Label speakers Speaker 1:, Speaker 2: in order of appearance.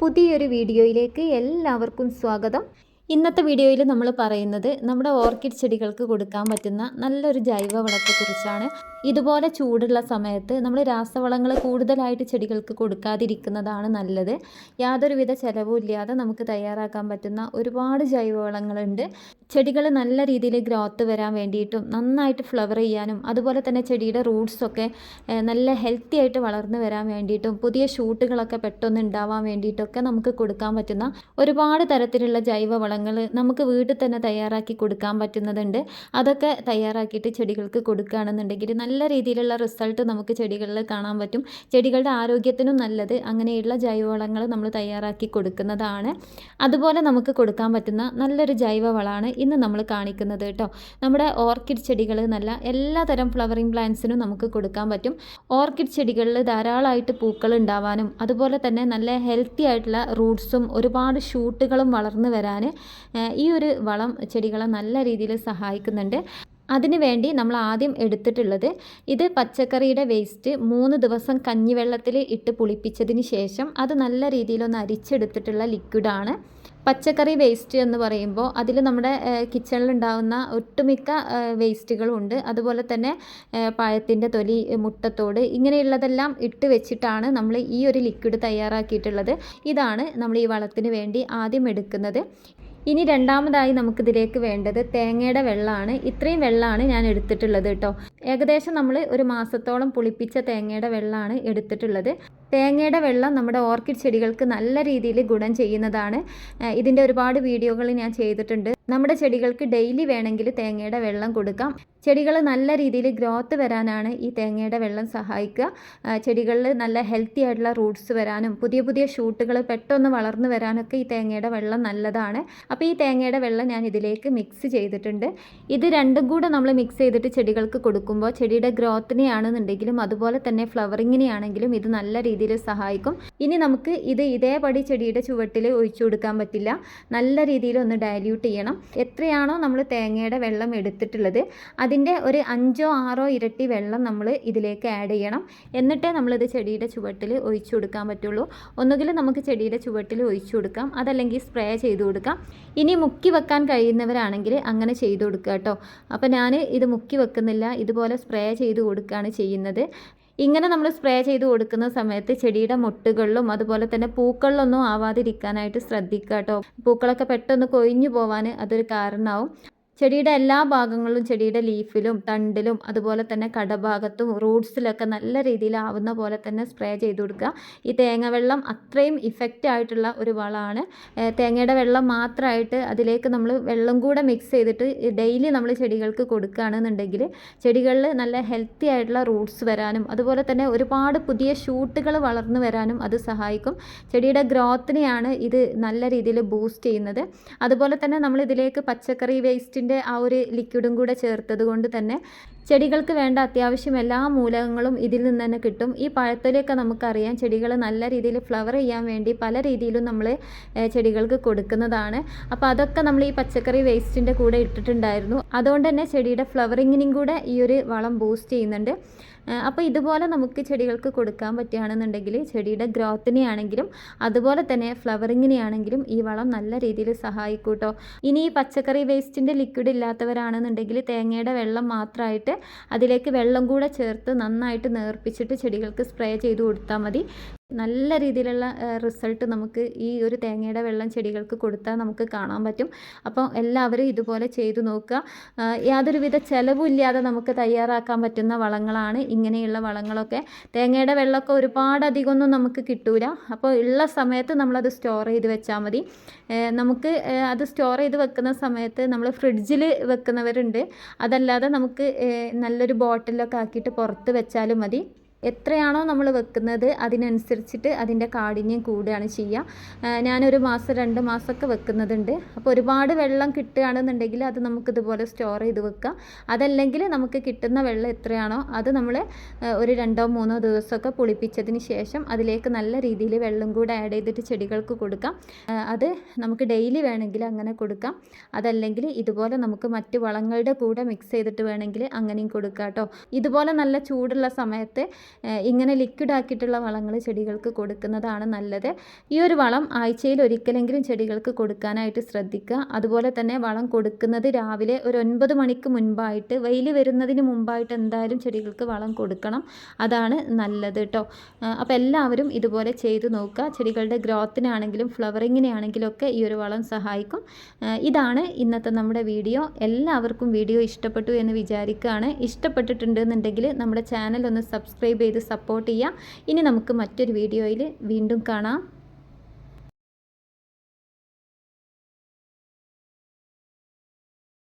Speaker 1: പുതിയൊരു വീഡിയോയിലേക്ക് എല്ലാവർക്കും സ്വാഗതം. ഇന്നത്തെ വീഡിയോയിൽ നമ്മൾ പറയുന്നത് നമ്മുടെ ഓർക്കിഡ് ചെടികൾക്ക് കൊടുക്കാൻ പറ്റുന്ന നല്ലൊരു ജൈവ വളത്തെക്കുറിച്ചാണ് ഇതുപോലെ ചൂടുള്ള സമയത്ത് നമ്മൾ രാസവളങ്ങൾ കൂടുതലായിട്ട് ചെടികൾക്ക് കൊടുക്കാതിരിക്കുന്നതാണ് നല്ലത്. യാതൊരുവിധ ചിലവും ഇല്ലാതെ നമുക്ക് തയ്യാറാക്കാൻ പറ്റുന്ന ഒരുപാട് ജൈവവളങ്ങളുണ്ട്. ചെടികൾ നല്ല രീതിയിൽ ഗ്രോത്ത് വരാൻ വേണ്ടിയിട്ടും നന്നായിട്ട് ഫ്ലവർ ചെയ്യാനും അതുപോലെ തന്നെ ചെടിയുടെ റൂട്ട്സൊക്കെ നല്ല ഹെൽത്തി ആയിട്ട് വളർന്നു വരാൻ വേണ്ടിയിട്ടും പുതിയ ഷൂട്ടുകളൊക്കെ പെട്ടെന്ന് ഉണ്ടാവാൻ വേണ്ടിയിട്ടൊക്കെ നമുക്ക് കൊടുക്കാൻ പറ്റുന്ന ഒരുപാട് തരത്തിലുള്ള ജൈവവളങ്ങൾ നമുക്ക് വീട്ടിൽ തന്നെ തയ്യാറാക്കി കൊടുക്കാൻ പറ്റുന്നതുണ്ട്. അതൊക്കെ തയ്യാറാക്കിയിട്ട് ചെടികൾക്ക് കൊടുക്കുകയാണെന്നുണ്ടെങ്കിൽ നല്ല രീതിയിലുള്ള റിസൾട്ട് നമുക്ക് ചെടികളിൽ കാണാൻ പറ്റും. ചെടികളുടെ ആരോഗ്യത്തിനും നല്ലത്. അങ്ങനെയുള്ള ജൈവവളങ്ങൾ നമ്മൾ തയ്യാറാക്കി കൊടുക്കുന്നതാണ്. അതുപോലെ നമുക്ക് കൊടുക്കാൻ പറ്റുന്ന നല്ലൊരു ജൈവവളമാണ് ഇന്ന് നമ്മൾ കാണിക്കുന്നത് കേട്ടോ. നമ്മുടെ ഓർക്കിഡ് ചെടികൾ നല്ല എല്ലാതരം ഫ്ലവറിങ് പ്ലാന്റ്സിനും നമുക്ക് കൊടുക്കാൻ പറ്റും. ഓർക്കിഡ് ചെടികളിൽ ധാരാളമായിട്ട് പൂക്കൾ ഉണ്ടാവാനും അതുപോലെ തന്നെ നല്ല ഹെൽത്തി ആയിട്ടുള്ള റൂട്ട്സും ഒരുപാട് ഷൂട്ടുകളും വളർന്നു വരാൻ ഈ ഒരു വളം ചെടികളെ നല്ല രീതിയിൽ സഹായിക്കുന്നുണ്ട്. അതിനു വേണ്ടി നമ്മൾ ആദ്യം എടുത്തിട്ടുള്ളത് ഇത് പച്ചക്കറിയുടെ വേസ്റ്റ് മൂന്ന് ദിവസം കഞ്ഞിവെള്ളത്തിൽ ഇട്ട് പുളിപ്പിച്ചതിന് ശേഷം അത് നല്ല രീതിയിലൊന്ന് അരിച്ചെടുത്തിട്ടുള്ള ലിക്വിഡാണ് പച്ചക്കറി വേസ്റ്റ് എന്ന് പറയുമ്പോൾ അതിൽ നമ്മുടെ കിച്ചണിലുണ്ടാകുന്ന ഒട്ടുമിക്ക വേസ്റ്റുകളും ഉണ്ട് അതുപോലെ തന്നെ പഴത്തിന്റെ തൊലി മുട്ടത്തോട് ഇങ്ങനെയുള്ളതെല്ലാം ഇട്ട് വെച്ചിട്ടാണ് നമ്മൾ ഈ ഒരു ലിക്വിഡ് തയ്യാറാക്കിയിട്ടുള്ളത്. ഇതാണ് നമ്മൾ ഈ വളത്തിന് വേണ്ടി ആദ്യം എടുക്കുന്നത്. ഇനി രണ്ടാമതായി നമുക്കിതിലേക്ക് വേണ്ടത് തേങ്ങയുടെ വെള്ളമാണ്. ഇത്രയും വെള്ളമാണ് ഞാൻ എടുത്തിട്ടുള്ളത് കേട്ടോ. ഏകദേശം നമ്മൾ ഒരു മാസത്തോളം പുളിപ്പിച്ച തേങ്ങയുടെ വെള്ളമാണ് എടുത്തിട്ടുള്ളത്. തേങ്ങയുടെ വെള്ളം നമ്മുടെ ഓർക്കിഡ് ചെടികൾക്ക് നല്ല രീതിയിൽ ഗുണം ചെയ്യുന്നതാണ്. ഇതിന്റെ ഒരുപാട് വീഡിയോകൾ ഞാൻ ചെയ്തിട്ടുണ്ട്. നമ്മുടെ ചെടികൾക്ക് ഡെയിലി വേണമെങ്കിൽ തേങ്ങയുടെ വെള്ളം കൊടുക്കാം. ചെടികൾ നല്ല രീതിയിൽ ഗ്രോത്ത് വരാനാണ് ഈ തേങ്ങയുടെ വെള്ളം സഹായിക്കുക. ചെടികളിൽ നല്ല ഹെൽത്തി ആയിട്ടുള്ള റൂട്ട്സ് വരാനും പുതിയ പുതിയ ഷൂട്ടുകൾ പെട്ടെന്ന് വളർന്നു വരാനൊക്കെ ഈ തേങ്ങയുടെ വെള്ളം നല്ലതാണ്. അപ്പോൾ ഈ തേങ്ങയുടെ വെള്ളം ഞാൻ ഇതിലേക്ക് മിക്സ് ചെയ്തിട്ടുണ്ട്. ഇത് രണ്ടും കൂടെ നമ്മൾ മിക്സ് ചെയ്തിട്ട് ചെടികൾക്ക് കൊടുക്കുമ്പോൾ ചെടിയുടെ ഗ്രോത്തിനെയാണെന്നുണ്ടെങ്കിലും അതുപോലെ തന്നെ ഫ്ലവറിങ്ങിനെയാണെങ്കിലും ഇത് നല്ല രീതിയിൽ സഹായിക്കും. ഇനി നമുക്ക് ഇത് ഇതേപടി ചെടിയുടെ ചുവട്ടിൽ ഒഴിച്ചു കൊടുക്കാൻ പറ്റില്ല. നല്ല രീതിയിൽ ഒന്ന് ഡയല്യൂട്ട് ചെയ്യണം. എത്രയാണോ നമ്മൾ തേങ്ങയുടെ വെള്ളം എടുത്തിട്ടുള്ളത് അതിന്റെ ഒരു അഞ്ചോ ആറോ ഇരട്ടി വെള്ളം നമ്മൾ ഇതിലേക്ക് ആഡ് ചെയ്യണം. എന്നിട്ടേ നമ്മളിത് ചെടിയുടെ ചുവട്ടിൽ ഒഴിച്ചു കൊടുക്കാൻ പറ്റുള്ളൂ. ഒന്നുകിൽ നമുക്ക് ചെടിയുടെ ചുവട്ടിൽ ഒഴിച്ചു കൊടുക്കാം അതല്ലെങ്കിൽ സ്പ്രേ ചെയ്ത് കൊടുക്കാം. ഇനി മുക്കി വെക്കാൻ കഴിയുന്നവരാണെങ്കിൽ അങ്ങനെ ചെയ്ത് കൊടുക്കുക കേട്ടോ. അപ്പോൾ ഞാൻ ഇത് മുക്കി വെക്കുന്നില്ല ഇതുപോലെ സ്പ്രേ ചെയ്ത് കൊടുക്കുകയാണ് ചെയ്യുന്നത്. ഇങ്ങനെ നമ്മൾ സ്പ്രേ ചെയ്ത് കൊടുക്കുന്ന സമയത്ത് ചെടിയുടെ മുട്ടുകളിലും അതുപോലെ തന്നെ പൂക്കളിലൊന്നും ആവാതിരിക്കാനായിട്ട് ശ്രദ്ധിക്കുക കേട്ടോ. പൂക്കളൊക്കെ പെട്ടെന്ന് കൊഴിഞ്ഞു പോവാൻ അതൊരു കാരണമാവും. ചെടിയുടെ എല്ലാ ഭാഗങ്ങളിലും ചെടിയുടെ ലീഫിലും തണ്ടിലും അതുപോലെ തന്നെ കടഭാഗത്തും റൂട്ട്സിലൊക്കെ നല്ല രീതിയിൽ ആവുന്ന പോലെ തന്നെ സ്പ്രേ ചെയ്ത് കൊടുക്കുക. ഈ തേങ്ങ വെള്ളം അത്രയും ഇഫക്റ്റ് ആയിട്ടുള്ള ഒരു വളമാണ്. തേങ്ങയുടെ വെള്ളം മാത്രമായിട്ട് അതിലേക്ക് നമ്മൾ വെള്ളം കൂടെ മിക്സ് ചെയ്തിട്ട് ഡെയിലി നമ്മൾ ചെടികൾക്ക് കൊടുക്കുകയാണെന്നുണ്ടെങ്കിൽ ചെടികളിൽ നല്ല ഹെൽത്തി ആയിട്ടുള്ള റൂട്ട്സ് വരാനും അതുപോലെ തന്നെ ഒരുപാട് പുതിയ ഷൂട്ടുകൾ വളർന്നു വരാനും അത് സഹായിക്കും. ചെടിയുടെ ഗ്രോത്തിനെയാണ് ഇത് നല്ല രീതിയിൽ ബൂസ്റ്റ് ചെയ്യുന്നത്. അതുപോലെ തന്നെ നമ്മൾ ഇതിലേക്ക് പച്ചക്കറി വേസ്റ്റിന്റെ ആ ഒരു ലിക്വിഡും കൂടെ ചേർത്തത് കൊണ്ട് തന്നെ ചെടികൾക്ക് വേണ്ട അത്യാവശ്യം എല്ലാ മൂലകങ്ങളും ഇതിൽ നിന്ന് തന്നെ കിട്ടും. ഈ പഴത്തൊലിയൊക്കെ നമുക്കറിയാം ചെടികൾ നല്ല രീതിയിൽ ഫ്ലവർ ചെയ്യാൻ വേണ്ടി പല രീതിയിലും നമ്മൾ ചെടികൾക്ക് കൊടുക്കുന്നതാണ്. അപ്പോൾ അതൊക്കെ നമ്മൾ ഈ പച്ചക്കറി വേസ്റ്റിന്റെ കൂടെ ഇട്ടിട്ടുണ്ടായിരുന്നു. അതുകൊണ്ട് തന്നെ ചെടിയുടെ ഫ്ലവറിങ്ങിനും കൂടെ ഈ ഒരു വളം ബൂസ്റ്റ് ചെയ്യുന്നുണ്ട്. അപ്പോൾ ഇതുപോലെ നമുക്ക് ചെടികൾക്ക് കൊടുക്കാൻ പറ്റുകയാണെന്നുണ്ടെങ്കിൽ ചെടിയുടെ ഗ്രോത്തിനെയാണെങ്കിലും അതുപോലെ തന്നെ ഫ്ലവറിങ്ങിനെയാണെങ്കിലും ഈ വളം നല്ല രീതിയിൽ സഹായിക്കൂട്ടോ. ഇനി ഈ പച്ചക്കറി വേസ്റ്റിന്റെ ലിക്വിഡ് ഇല്ലാത്തവരാണെന്നുണ്ടെങ്കിൽ തേങ്ങയുടെ വെള്ളം മാത്രമായിട്ട് അതിലേക്ക് വെള്ളം കൂടെ ചേർത്ത് നന്നായിട്ട് നേർപ്പിച്ചിട്ട് ചെടികൾക്ക് സ്പ്രേ ചെയ്ത് കൊടുത്താൽ മതി. നല്ല രീതിയിലുള്ള റിസൾട്ട് നമുക്ക് ഈ ഒരു തേങ്ങയുടെ വെള്ളം ചെടികൾക്ക് കൊടുത്താൽ നമുക്ക് കാണാൻ പറ്റും. അപ്പോൾ എല്ലാവരും ഇതുപോലെ ചെയ്തു നോക്കുക. യാതൊരുവിധ ചിലവില്ലാതെ നമുക്ക് തയ്യാറാക്കാൻ പറ്റുന്ന വളങ്ങളാണ്. ഇങ്ങനെയുള്ള വളങ്ങളൊക്കെ തേങ്ങയുടെ വെള്ളമൊക്കെ ഒരുപാട് അധികമൊന്നും നമുക്ക് കിട്ടൂല. അപ്പോൾ ഉള്ള സമയത്ത് നമ്മളത് സ്റ്റോർ ചെയ്ത് വെച്ചാൽ മതി. നമുക്ക് അത് സ്റ്റോർ ചെയ്ത് വെക്കുന്ന സമയത്ത് നമ്മൾ ഫ്രിഡ്ജിൽ വെക്കുന്നവരുണ്ട്. അതല്ലാതെ നമുക്ക് നല്ലൊരു ബോട്ടിലൊക്കെ ആക്കിയിട്ട് പുറത്ത് വെച്ചാലും മതി. എത്രയാണോ നമ്മൾ വെക്കുന്നത് അതിനനുസരിച്ചിട്ട് അതിന്റെ കാഠിന്യം കൂടുകയാണ് ചെയ്യുക. ഞാനൊരു മാസം രണ്ട് മാസമൊക്കെ വെക്കുന്നതുണ്ട് അപ്പോൾ ഒരുപാട് വെള്ളം കിട്ടുകയാണെന്നുണ്ടെങ്കിൽ അത് നമുക്കിതുപോലെ സ്റ്റോർ ചെയ്ത് വെക്കാം. അതല്ലെങ്കിൽ നമുക്ക് കിട്ടുന്ന വെള്ളം എത്രയാണോ അത് നമ്മൾ ഒരു രണ്ടോ മൂന്നോ ദിവസമൊക്കെ പുളിപ്പിച്ചതിന് ശേഷം അതിലേക്ക് നല്ല രീതിയിൽ വെള്ളം കൂടെ ആഡ് ചെയ്തിട്ട് ചെടികൾക്ക് കൊടുക്കാം. അത് നമുക്ക് ഡെയിലി വേണമെങ്കിൽ അങ്ങനെ കൊടുക്കാം. അതല്ലെങ്കിൽ ഇതുപോലെ നമുക്ക് മറ്റ് വളങ്ങളുടെ കൂടെ മിക്സ് ചെയ്തിട്ട് വേണമെങ്കിൽ അങ്ങനെയും കൊടുക്കാം കേട്ടോ. ഇതുപോലെ നല്ല ചൂടുള്ള സമയത്ത് ഇങ്ങനെ ലിക്വിഡ് ആക്കിയിട്ടുള്ള വളങ്ങൾ ചെടികൾക്ക് കൊടുക്കുന്നതാണ് നല്ലത്. ഈ ഒരു വളം ആഴ്ചയിൽ ഒരിക്കലെങ്കിലും ചെടികൾക്ക് കൊടുക്കാനായിട്ട് ശ്രദ്ധിക്കുക. അതുപോലെ തന്നെ വളം കൊടുക്കുന്നത് രാവിലെ ഒരു ഒൻപത് മണിക്ക് മുൻപായിട്ട് വെയിൽ വരുന്നതിന് മുമ്പായിട്ട് എന്തായാലും ചെടികൾക്ക് വളം കൊടുക്കണം. അതാണ് നല്ലത് കേട്ടോ അപ്പോൾ എല്ലാവരും ഇതുപോലെ ചെയ്തു നോക്കുക. ചെടികളുടെ ഗ്രോത്തിനാണെങ്കിലും ഫ്ലവറിങ്ങിനാണെങ്കിലും ഒക്കെ ഈ ഒരു വളം സഹായിക്കും. ഇതാണ് ഇന്നത്തെ നമ്മുടെ വീഡിയോ. എല്ലാവർക്കും വീഡിയോ ഇഷ്ടപ്പെട്ടു എന്ന് വിചാരിക്കുകയാണ്. ഇഷ്ടപ്പെട്ടിട്ടുണ്ട് എന്നുണ്ടെങ്കിൽ നമ്മുടെ ചാനൽ ഒന്ന് സബ്സ്ക്രൈബ് ചെയ്ത് സപ്പോർട്ട് ചെയ്യുക ഇനി നമുക്ക് മറ്റൊരു വീഡിയോയിൽ വീണ്ടും കാണാം.